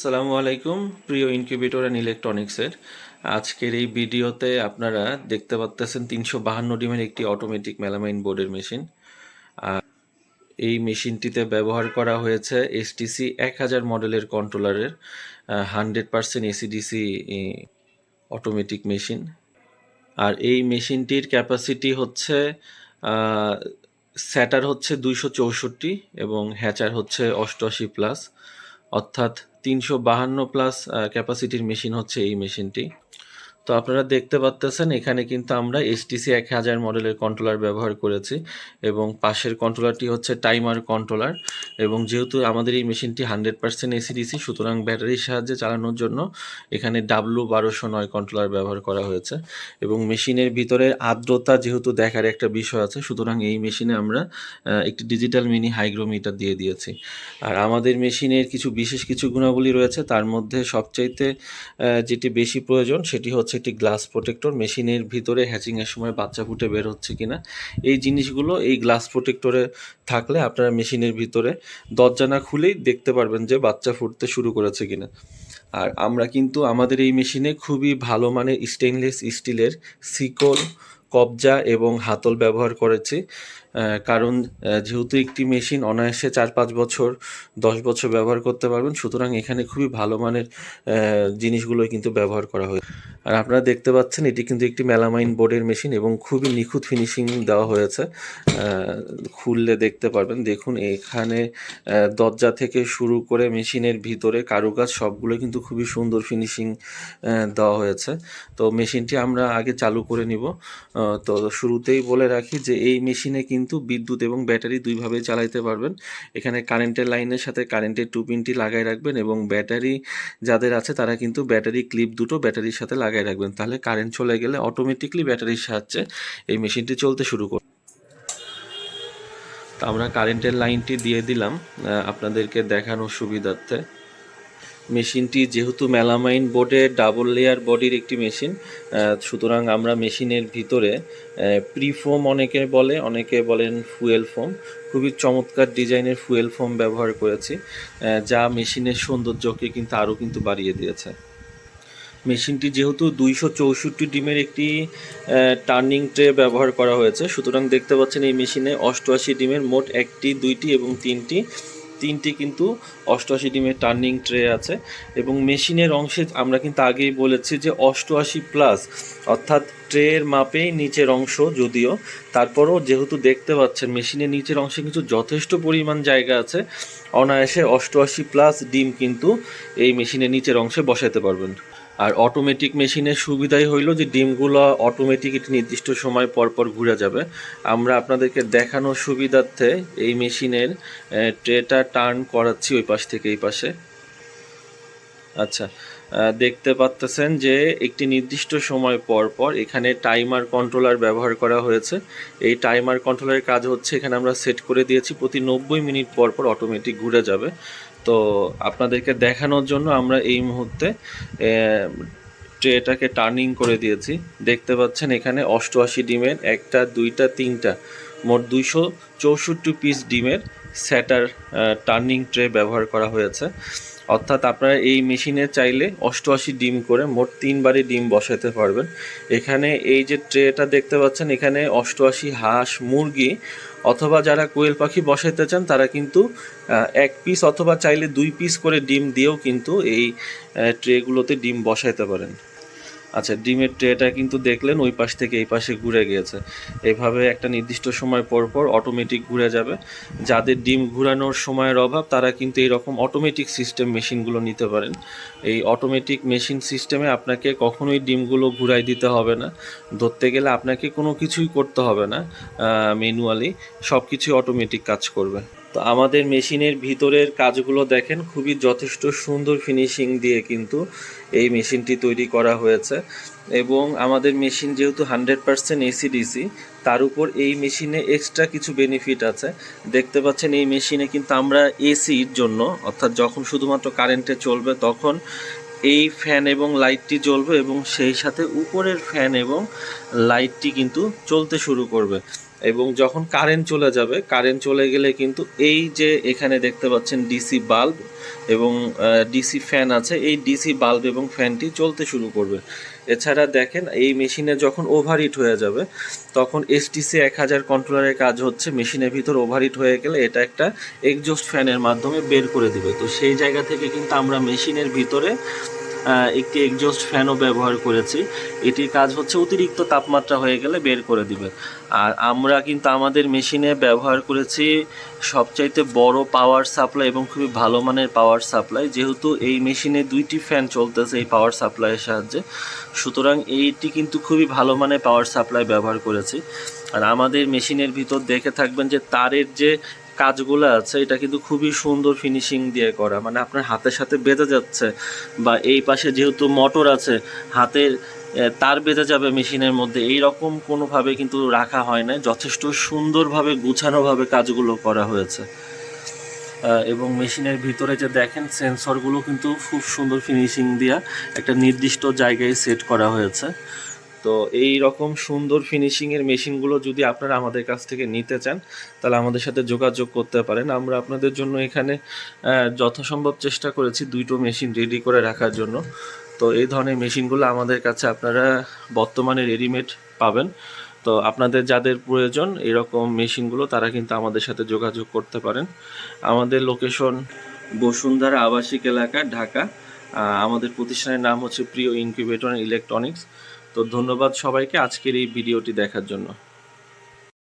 আসসালামু আলাইকুম, প্রিয় ইনকিউবেটর অ্যান্ড ইলেকট্রনিক্সের আজকের এই ভিডিওতে আপনারা দেখতে পাচ্তেছেন তিনশো বাহান্ন ডিমের একটি অটোমেটিক মেলামাইন বোর্ডের মেশিন আর এই মেশিনটিতে ব্যবহার করা হয়েছে এসটিসি এক হাজার মডেলের কন্ট্রোলারের hundred percent ACDC automatic machine আর এই মেশিনটির ক্যাপাসিটি হচ্ছে স্যাটার হচ্ছে দুইশো চৌষট্টি এবং হ্যাচার হচ্ছে অষ্টআশি প্লাস অর্থাৎ তিনশো বাহান্ন প্লাস ক্যাপাসিটির মেশিন হচ্ছে এই মেশিনটি তো আপনারা দেখতে পাচ্তেছেন, এখানে কিন্তু আমরা এসটিসি এক হাজার মডেলের কন্ট্রোলার ব্যবহার করেছি এবং পাশের কন্ট্রোলারটি হচ্ছে টাইমার কন্ট্রোলার এবং যেহেতু আমাদের এই মেশিনটি হান্ড্রেড পার্সেন্ট এসিডিসি সুতরাং ব্যাটারির সাহায্যে চালানোর জন্য এখানে ডাব্লু বারোশো নয় কন্ট্রোলার ব্যবহার করা হয়েছে এবং মেশিনের ভিতরে আর্দ্রতা যেহেতু দেখার একটা বিষয় আছে, সুতরাং এই মেশিনে আমরা একটি ডিজিটাল মিনি হাইগ্রোমিটার দিয়ে দিয়েছি। আর আমাদের মেশিনের কিছু বিশেষ কিছু গুণাবলী রয়েছে, তার মধ্যে সবচাইতে যেটি বেশি প্রয়োজন সেটি হচ্ছে একটি গ্লাস প্রোটেক্টর মেশিনের ভিতরে হ্যাচিংয়ের সময় বাচ্চা ফুটে বের হচ্ছে কিনা, এই জিনিসগুলো এই গ্লাস প্রোটেক্টরে থাকলে আপনারা মেশিনের ভিতরে দরজা না খুলেই দেখতে পারবেন যে বাচ্চা ফুটতে শুরু করেছে কিনা। আর আমরা কিন্তু আমাদের এই মেশিনে খুবই ভালো মানের স্টেনলেস স্টিলের সিকল কবজা এবং হাতল ব্যবহার করেছি। কারণ যেহেতু একটি মেশিন অনায়াসে চার পাঁচ বছর, দশ বছর ব্যবহার করতে পারবেন, সুতরাং এখানে খুবই ভালো মানের জিনিসগুলো কিন্তু ব্যবহার করা হয় আর আপনারা দেখতে পাচ্ছেন, এটি কিন্তু একটি মেলামাইন বোর্ডের মেশিন এবং খুবই নিখুঁত ফিনিশিং দেওয়া হয়েছে। খুললে দেখতে পারবেন, দেখুন এখানে দরজা থেকে শুরু করে মেশিনের ভিতরে কারুকাজ সবগুলো কিন্তু খুবই সুন্দর ফিনিশিং দেওয়া হয়েছে। তো মেশিনটি আমরা আগে চালু করে নিব। তো শুরুতেই বলে রাখি যে এই মেশিনে কিন্তু বিদ্যুৎ এবং ব্যাটারি দুইভাবে চালাইতে পারবেন। এখানে কারেন্টের লাইনের সাথে কারেন্টের টু পিনটি লাগাই রাখবেন এবং ব্যাটারি যাদের আছে তারা কিন্তু ব্যাটারি ক্লিপ দুটো ব্যাটারির সাথে লাগাই রাখবেন। তাহলে কারেন্ট চলে গেলে অটোমেটিকলি ব্যাটারির সাহায্যে এই মেশিনটি চলতে শুরু করবে। আমরা কারেন্টের লাইনটি দিয়ে দিলাম। আপনাদেরকে দেখানোর সুবিধার্থে মেশিনটি যেহেতু মেলামাইন বোর্ডে ডাবল লেয়ার বডির একটি মেশিন সুতরাং আমরা মেশিনের ভিতরে প্রিফোম অনেকে বলে, অনেকে বলেন ফুয়েল ফোম। খুবই চমৎকার ডিজাইনের ফুয়েল ফোম ব্যবহার করেছি যা মেশিনের সৌন্দর্যকে কিন্তু আরও কিন্তু বাড়িয়ে দিয়েছে। মেশিনটি যেহেতু দুইশো চৌষট্টি ডিমের একটি টার্নিং ট্রে ব্যবহার করা হয়েছে, সুতরাং দেখতে পাচ্ছেন এই মেশিনে অষ্টআশি ডিমের মোট একটি, দুইটি এবং তিনটি তিনটি কিন্তু অষ্টআশি ডিমের টার্নিং ট্রে আছে এবং মেশিনের অংশে আমরা কিন্তু আগেই বলেছি যে অষ্টআশি প্লাস অর্থাৎ ট্রের মাপেই নিচের অংশ যদিও। তারপরও যেহেতু দেখতে পাচ্ছেন, মেশিনের নিচের অংশে কিন্তু যথেষ্ট পরিমাণ জায়গা আছে, অনায়াসে অষ্টআশি প্লাস ডিম কিন্তু এই মেশিনের নিচের অংশে বসাতে পারবেন। আর অটোমেটিক মেশিনের সুবিধাই হইল যে ডিমগুলো অটোমেটিক একটি নির্দিষ্ট সময় পর পর ঘুরে যাবে। আমরা আপনাদেরকে দেখানোর সুবিধার্থে এই মেশিনের ট্রেটা টার্ন করাচ্ছি ওই পাশ থেকে এই পাশে। আচ্ছা দেখতে পাচ্তেছেন যে একটি নির্দিষ্ট সময় পর পর এখানে টাইমার কন্ট্রোলার ব্যবহার করা হয়েছে। এই টাইমার কন্ট্রোলারের কাজ হচ্ছে এখানে আমরা সেট করে দিয়েছি, প্রতি নব্বই মিনিট পর পর অটোমেটিক ঘুরে যাবে। তো আপনাদেরকে দেখানোর জন্য আমরা এই মুহূর্তে ট্রেটাকে টার্নিং করে দিয়েছি। দেখতে পাচ্ছেন এখানে অষ্টআশি ডিমের একটা, দুইটা, তিনটা, মোট দুইশো চৌষট্টি পিস ডিমের স্যাটার টার্নিং ট্রে ব্যবহার করা হয়েছে। অর্থাৎ আপনারা এই মেশিনে চাইলে অষ্টআশি ডিম করে মোট তিনবারই ডিম বসাতে পারবেন। এখানে এই যে ট্রেটা দেখতে পাচ্ছেন, এখানে অষ্টআশি হাঁস, মুরগি অথবা যারা কোয়েল পাখি বসাইতে চান, তারা কিন্তু এক পিস অথবা চাইলে দুই পিস করে ডিম দিয়েও কিন্তু এই ট্রেগুলোতে ডিম বসাইতে পারেন। আচ্ছা ডিমের ট্রেটা কিন্তু দেখলেন ওই পাশ থেকে এই পাশে ঘুরে গিয়েছে। এভাবে একটা নির্দিষ্ট সময় পর পর অটোমেটিক ঘুরে যাবে। যাদের ডিম ঘুরানোর সময়ের অভাব, তারা কিন্তু এইরকম অটোমেটিক সিস্টেম মেশিনগুলো নিতে পারেন। এই অটোমেটিক মেশিন সিস্টেমে আপনাকে কখনোই ডিমগুলো ঘুরাই দিতে হবে না। ধরতে গেলে আপনাকে কোনো কিছুই করতে হবে না ম্যানুয়ালি সব কিছুই অটোমেটিক কাজ করবে। তো আমাদের মেশিনের ভিতরের কাজগুলো দেখেন, খুবই যথেষ্ট সুন্দর ফিনিশিং দিয়ে কিন্তু এই মেশিনটি তৈরি করা হয়েছে। এবং আমাদের মেশিন যেহেতু হান্ড্রেড পার্সেন্ট এসিডিসি তার উপর এই মেশিনে এক্সট্রা কিছু বেনিফিট আছে। দেখতে পাচ্ছেন, এই মেশিনে কিন্তু আমরা এসির জন্য, অর্থাৎ যখন শুধুমাত্র কারেন্টে চলবে, তখন এই ফ্যান এবং লাইটটি জ্বলবে এবং সেই সাথে উপরের ফ্যান এবং লাইটটি কিন্তু চলতে শুরু করবে। এবং যখন কারেন্ট চলে যাবে কারেন্ট চলে গেলে কিন্তু এই যে এখানে দেখতে পাচ্ছেন ডিসি বাল্ব এবং ডিসি ফ্যান আছে, এই ডিসি বাল্ব এবং ফ্যানটি চলতে শুরু করবে। এছাড়া দেখেন এই মেশিনে যখন ওভার ওভারহিট হয়ে যাবে, তখন এসটিসি এক হাজার কন্ট্রোলারের কাজ হচ্ছে মেশিনের ভিতর ওভার ওভারহিট হয়ে গেলে এটা একটা এক্সজস্ট ফ্যানের মাধ্যমে বের করে দিবে। তো সেই জায়গা থেকে কিন্তু আমরা মেশিনের ভিতরে একটি এক্সজস্ট ফ্যানও ব্যবহার করেছি। এটির কাজ হচ্ছে অতিরিক্ত তাপমাত্রা হয়ে গেলে বের করে দিবে। আর আমরা কিন্তু আমাদের মেশিনে ব্যবহার করেছি সবচাইতে বড় পাওয়ার সাপ্লাই এবং খুবই ভালো মানের পাওয়ার সাপ্লাই যেহেতু এই মেশিনে দুইটি ফ্যান চলতেছে এই পাওয়ার সাপ্লাইয়ের সাহায্যে। সুতরাং এইটি কিন্তু খুবই ভালো মানের পাওয়ার সাপ্লাই ব্যবহার করেছি। আর আমাদের মেশিনের ভিতর দেখে থাকবেন যে তারের যে কাজগুলো আছে, এটা কিন্তু খুবই সুন্দর ফিনিশিং দিয়ে করা। মানে আপনার হাতের সাথে বেঁধে যাচ্ছে বা এই পাশে যেহেতু মোটর আছে, হাতের তার বেঁধে যাবে মেশিনের মধ্যে এই রকম কোনোভাবে কিন্তু রাখা হয় না যথেষ্ট সুন্দরভাবে গুছানোভাবে কাজগুলো করা হয়েছে। এবং মেশিনের ভিতরে যে দেখেন সেন্সরগুলো কিন্তু খুব সুন্দর ফিনিশিং দিয়া একটা নির্দিষ্ট জায়গায় সেট করা হয়েছে। তো এই রকম সুন্দর ফিনিশিংয়ের মেশিনগুলো যদি আপনারা আমাদের কাছ থেকে নিতে চান, তাহলে আমাদের সাথে যোগাযোগ করতে পারেন। আমরা আপনাদের জন্য এখানে যথাসম্ভব চেষ্টা করেছি দুইটো মেশিন রেডি করে রাখার জন্য। তো এই ধরনের মেশিনগুলো আমাদের কাছে আপনারা বর্তমানে রেডিমেড পাবেন। তো আপনাদের যাদের প্রয়োজন এরকম মেশিনগুলো তারা কিন্তু আমাদের সাথে যোগাযোগ করতে পারেন। আমাদের লোকেশন বসুন্ধরা আবাসিক এলাকা, ঢাকা। আমাদের প্রতিষ্ঠানের নাম হচ্ছে প্রিয় ইনকিউবেটর ইলেকট্রনিক্স। তো ধন্যবাদ সবাইকে আজকের এই ভিডিওটি দেখার জন্য।